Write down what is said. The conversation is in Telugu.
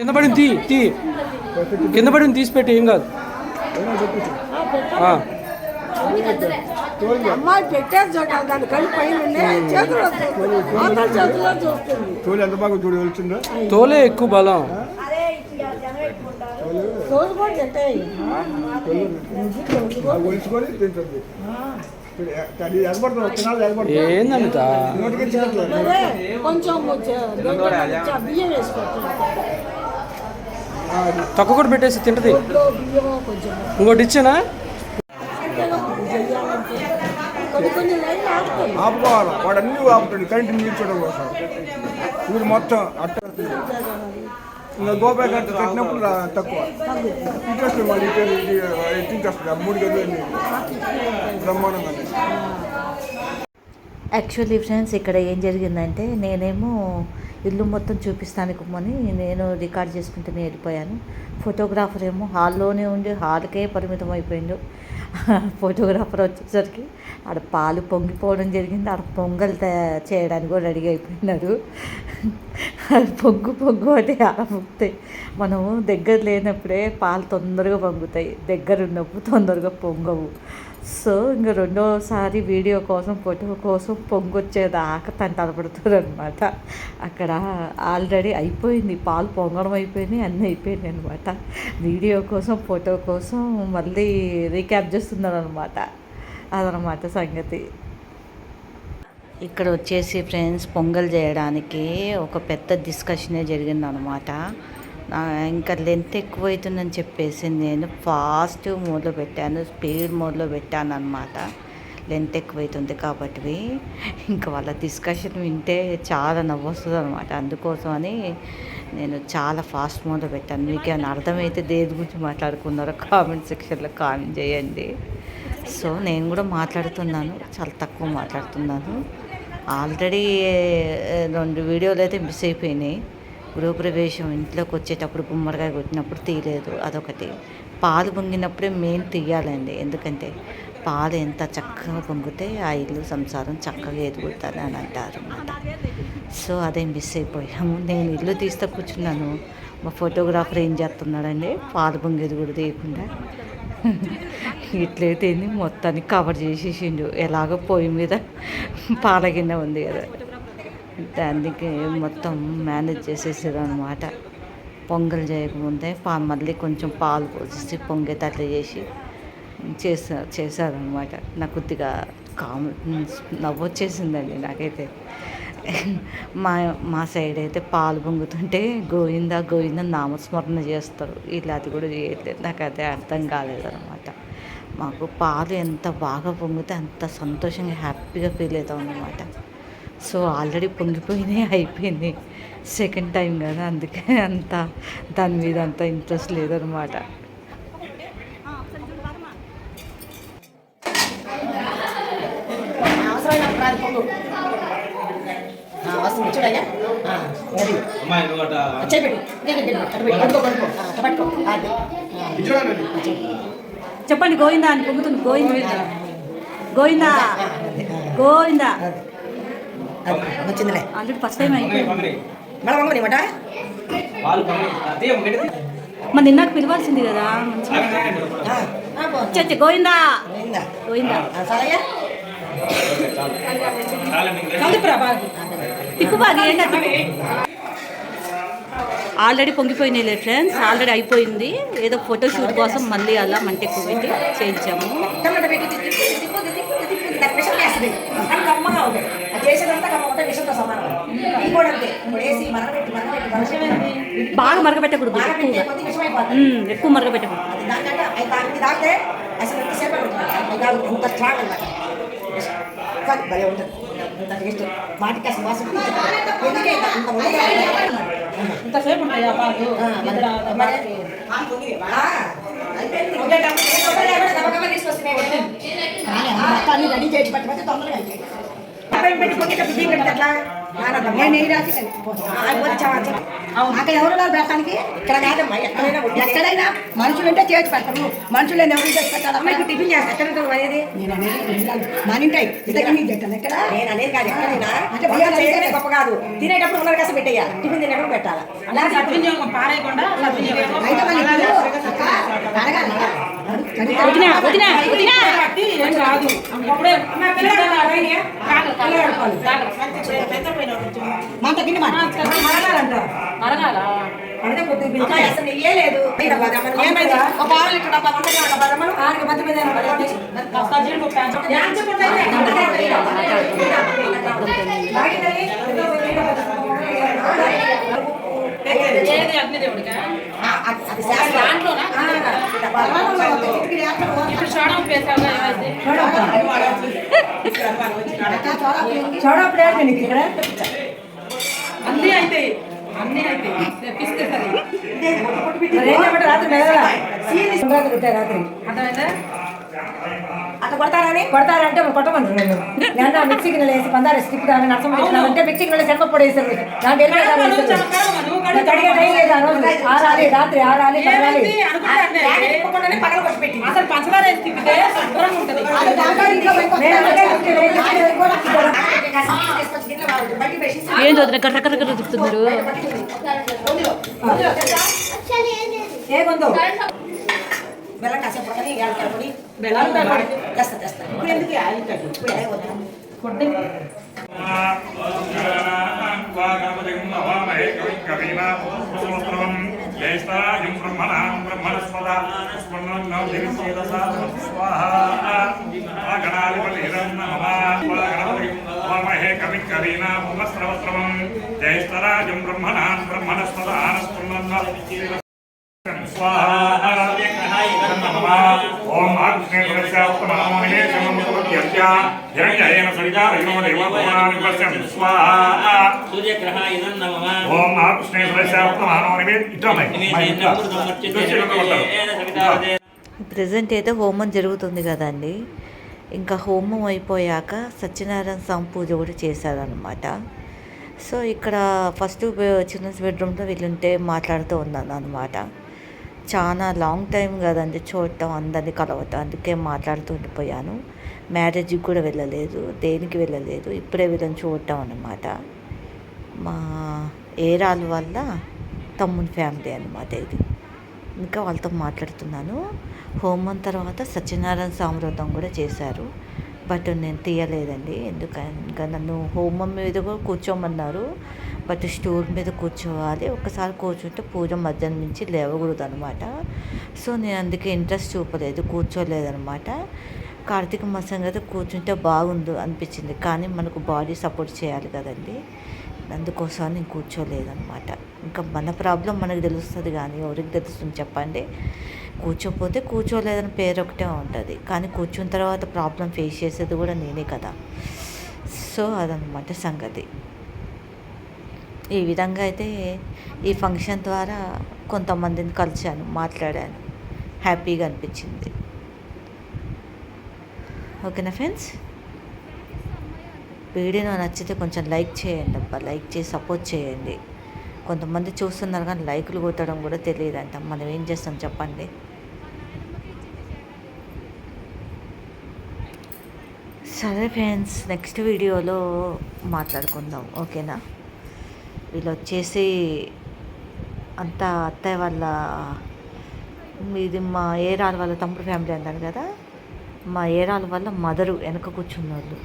కింద పడింది తీ తీ. కింద పడింది తీసి పెట్టి ఏం కాదు. తోలు ఎంత బాగా చూడు వెళ్తుందో? తోలే ఎక్కువ బలం. కొంచెం బియ్యం వేసి తక్కువ కూడా పెట్టేసి తింటది. ఇంకోటి ఇచ్చానా? ఆపుకోవాలి? వాడు అన్ని ఆపుతాడు కరెంట్ నిల్చోవడం కోసం. వీడు మొత్తం అట్ట ఇంకా గోపాయ కట్ట కట్టినప్పుడు తక్కువ. ఇంట్రెస్ట్ మళ్ళీ ఇంట్రెస్ట్ ఆ మూడు గదులు బ్రహ్మాండంగా యాక్చువల్లీ ఫ్రెండ్స్ ఇక్కడ ఏం జరిగిందంటే నేనేమో ఇల్లు మొత్తం చూపిస్తానికి అని నేను రికార్డ్ చేసుకుంటూనే వెళ్ళిపోయాను. ఫోటోగ్రాఫర్ ఏమో హాల్లోనే ఉండి హాల్కే పరిమితం అయిపోయిండు. ఫోటోగ్రాఫర్ వచ్చేసరికి ఆడ పాలు పొంగిపోవడం జరిగింది. ఆడ పొంగల్ తయారు చేయడానికి కూడా రెడీ అయిపోయినారు అది పొంగు పొంగు అంటే ఆడ మనము దగ్గర లేనప్పుడే పాలు తొందరగా పొంగుతాయి. దగ్గర ఉన్నప్పుడు తొందరగా పొంగవు. సో ఇంక రెండోసారి వీడియో కోసం ఫోటో కోసం పొంగొచ్చేదాకా తను పడుతుంది అనమాట అక్కడ ఆల్రెడీ అయిపోయింది పాలు పొంగడం అయిపోయినాయి అన్నీ అయిపోయింది అనమాట వీడియో కోసం ఫోటో కోసం మళ్ళీ రీక్యాప్ చేస్తున్నారు అనమాట అదనమాట సంగతి. ఇక్కడ వచ్చేసి ఫ్రెండ్స్ పొంగల్ చేయడానికి ఒక పెద్ద డిస్కషనే జరిగిందనమాట ఇంకా లెంత్ ఎక్కువైతుందని చెప్పేసి నేను ఫాస్ట్ మోడ్లో పెట్టాను స్పీడ్ మోడ్లో పెట్టాను అనమాట లెంత్ ఎక్కువైతుంది కాబట్టి ఇంకా వాళ్ళ డిస్కషన్ వింటే చాలా నవ్వొస్తుంది అనమాట అందుకోసమని నేను చాలా ఫాస్ట్ మోడ్లో పెట్టాను. మీకు ఏమైనా అర్థమైతే దేని గురించి మాట్లాడుకున్నారో కామెంట్ సెక్షన్లో కామెంట్ చేయండి. సో నేను కూడా మాట్లాడుతున్నాను. చాలా తక్కువ మాట్లాడుతున్నాను. ఆల్రెడీ రెండు వీడియోలు అయితే మిస్ అయిపోయినాయి. గృహప్రవేశం ఇంట్లోకి వచ్చేటప్పుడు గుమ్మడికాయ కొట్టినప్పుడు తీయలేదు అదొకటి. పాలు పొంగినప్పుడే మెయిన్ తీయాలండి. ఎందుకంటే పాలు ఎంత చక్కగా పొంగితే ఆ ఇల్లు సంసారం చక్కగా ఎదుగుతుంది అని అంటారు అన్నమాట. సో అదే మిస్ అయిపోయాము. నేను ఇల్లు తీస్తే కూర్చున్నాను. మా ఫోటోగ్రాఫర్ ఏం చేస్తున్నాడండి? పాలు పొంగేది కూడా తీయకుండా. ఇట్లయితే మొత్తాన్ని కవర్ చేసేసిండు. ఎలాగో పొయ్యి మీద పాలగిన్న ఉంది కదా. అందుకే మొత్తం మేనేజ్ చేసేసారు అనమాట పొంగల్ చేయకముందే పా మళ్ళీ కొంచెం పాలు పోసేసి పొంగేటట్లు చేసి చేసారు చేశారనమాట నాకు కొద్దిగా కామ్ నవ్వు వచ్చేసిందండి నాకైతే. మా మా సైడ్ అయితే పాలు పొంగుతుంటే గోవింద గోవింద నామస్మరణ చేస్తారు. ఇలా అది కూడా చేయట్లేదు. నాకు అదే అర్థం కాలేదన్నమాట. మాకు పాలు ఎంత బాగా పొంగితే అంత సంతోషంగా హ్యాపీగా ఫీల్ అవుతాం అన్నమాట సో ఆల్రెడీ పొంగిపోయినాయి అయిపోయింది సెకండ్ టైం కదా అందుకే అంత దాని మీద అంత ఇంట్రెస్ట్ లేదనమాట. చెప్పండి గోవిందా అని పొంగుతుంది. గోవింద గోవిందా. గోవిందా. వచ్చిందిలే. ఆల్రెడీ ఫస్ట్ టైం పొంగని మాట మరి నిన్నకు పిలవాల్సింది కదా మంచిగా తిప్పు బాగా ఏంటంటే ఆల్రెడీ పొంగిపోయినాయి ఫ్రెండ్స్ ఆల్రెడీ అయిపోయింది. ఏదో ఫోటో షూట్ కోసం మళ్ళీ అలా మంటే పెట్టి చేయించాము టమాటా పెట్టి తిప్పు, తిప్పు, తిప్పు, తిప్పు, తిప్పు, దానికి విషం వేస్తుంది అది కమ్మగా ఉంది అది చేసేదంతా కమ్మ ఉంటే విషంతో సమానం ఇది కూడా అంతే ఇప్పుడు వేసి మరగబెట్టి మరగబెట్టి మరగబెట్టి. బాగా మరగబెట్టకూడదు బాగా పెట్టే ఎక్కువగా ఉమ్, ఎక్కువ మరగబెట్టకూడదు. అది దానికంటే అది తాగి తాగితే అసలు ఎంతసేపు పడుతుంది. అది తాగు ఇంత స్ట్రాంగ్ అనమాట కానీ భలే ఉంటుంది. ఇంత టేస్ట్ మాటికి అసలు వాసన ఎందుకే ఇంత ఇంత ఉండదు? ఇంతసేపు ఉంటాయా పాలు? ఆ, మరి- మరి- ఆ, అయిపోయింది. తొందరగా ఎవరైనా గబగబా తీసుకొస్తే కానీ ఆ మొత్తాన్ని రెడీ చేసి పట్టుకుంటే తొందరగా అయిపోయింది. పెట్టి పొంగేటప్పుడు దీన్ని పెడితే ఎట్లా? నేను ఈ రాత్రి అక్కడ ఎవరు ఉన్నారు ఇక్కడ కాదమ్మా ఎక్కడైనా మనుషులు ఉంటే చేసి పెడతారు. మనుషులు ఎవరు చేసి పెట్టాలి టిఫిన్ చేస్తా. ఎక్కడ ఉంటావు అనేది నేను అనేది మన ఇంటాయి ఇద్దరు నీకు పెట్టాను ఎక్కడ? నేను అనేది కాదు. ఎక్కడైనా అంటే గొప్ప కాదు. తినేటప్పుడు ఉన్నారు కాస్త పెట్టేయాలి టిఫిన్ తినేటప్పుడు పెట్టాలి? అలాగే అయితే మళ్ళీ ఇప్పుడు అక్క, అడగాలి. మాట గిన్నె మాట. అమ్మాయి అసలు నెయ్యే లేదు. ఈడ పదమ్మను. ఏమైంది? ఒక ఆరు లీటర్ డబ్బా వందకి చూడప్పుడు ఏంటి నీకు ఇక్కడ అన్నీ అయితే అన్నీ అయితే. తెప్పిస్తే సరే. మరి ఏం చెప్పండి రాత్రి రాత్రి. అర్థమైందా? అట్లా కొడతారని? కొడతారంటే కొట్టమను. నేను నేను మిక్సీకి నెల వేసి పందారు స్టిక్ దాని నష్టం అంటే మిక్సీకి నెల శనగ పొడి వేసారు దాంట్లో ఎన్ని అడిగే టైం లేదు ఆ రోజు. ఆరాలి రాత్రి ఆరాలి పగల పెట్టి అసలు పంచదార. ఏం చదువుతున్నా కట్ట కట్ట కట్ట తిప్పుతున్నారు ఏ బెల్లం కాసేపు పడకని ఏళ్ళు కడపడి బెల్లం తెస్తా తెస్తా ఇప్పుడు ఎందుకు ఏళ్ళు కట్టు ఇప్పుడు ఏ వద్దా జయస్తరాజం బ్రహ్మణాన్ బ్రహ్మణస్పదానస్పృణం స్వాహ ప్రజెంట్ అయితే హోమం జరుగుతుంది కదండి. ఇంకా హోమం అయిపోయాక సత్యనారాయణ స్వామి పూజ కూడా చేశారనమాట సో ఇక్కడ ఫస్ట్ చిల్డ్రన్స్ బెడ్రూమ్లో వీళ్ళుంటే మాట్లాడుతూ ఉన్నాను అనమాట చాలా లాంగ్ టైం కదండి చూడటం అందరినీ కలవటం అందుకే మాట్లాడుతూ ఉండిపోయాను. మ్యారేజ్కి కూడా వెళ్ళలేదు దేనికి వెళ్ళలేదు ఇప్పుడే వీళ్ళని చూడటం అన్నమాట. మా ఏరాల వల్ల తమ్ముని ఫ్యామిలీ అనమాట ఇది. ఇంకా వాళ్ళతో మాట్లాడుతున్నాను. హోమం తర్వాత సత్యనారాయణ సామృతం కూడా చేశారు. బట్ నేను తీయలేదండి. ఎందుకంటే ఇంకా నన్ను హోమం మీద కూడా కూర్చోమన్నారు. బట్ స్టూల్ మీద కూర్చోవాలి. ఒకసారి కూర్చుంటే పూజ మధ్యాహ్నం నుంచి లేవకూడదు అనమాట సో నేను అందుకే ఇంట్రెస్ట్ చూపలేదు కూర్చోలేదనమాట కార్తీక మాసం కదా కూర్చుంటే బాగుంది అనిపించింది. కానీ మనకు బాడీ సపోర్ట్ చేయాలి కదండి. అందుకోసం నేను కూర్చోలేదనమాట ఇంకా మన ప్రాబ్లం మనకు తెలుస్తుంది కానీ ఎవరికి తెలుస్తుంది చెప్పండి. కూర్చోపోతే కూర్చోలేదని పేరు ఒకటే ఉంటుంది. కానీ కూర్చున్న తర్వాత ప్రాబ్లం ఫేస్ చేసేది కూడా నేనే కదా. సో అదనమాట సంగతి. ఈ విధంగా అయితే ఈ ఫంక్షన్ ద్వారా కొంతమందిని కలిశాను మాట్లాడాను. హ్యాపీగా అనిపించింది. ఓకేనా ఫ్రెండ్స్? వీడియో నచ్చితే కొంచెం లైక్ చేయండి అబ్బా. లైక్ చేసి సపోర్ట్ చేయండి. కొంతమంది చూస్తున్నారు కానీ లైకులు కొట్టడం కూడా తెలియదు అంట మనం ఏం చేస్తాం చెప్పండి? సరే ఫ్రెండ్స్ నెక్స్ట్ వీడియోలో మాట్లాడుకుందాం. ఓకేనా? వీళ్ళు వచ్చేసి అంతా అత్తయ్య వాళ్ళ మీది మా ఏరాల వాళ్ళ తమ్ముడు ఫ్యామిలీ అన్నారు కదా? మా ఏరాల వల్ల మదరు వెనక కూర్చున్న వాళ్ళు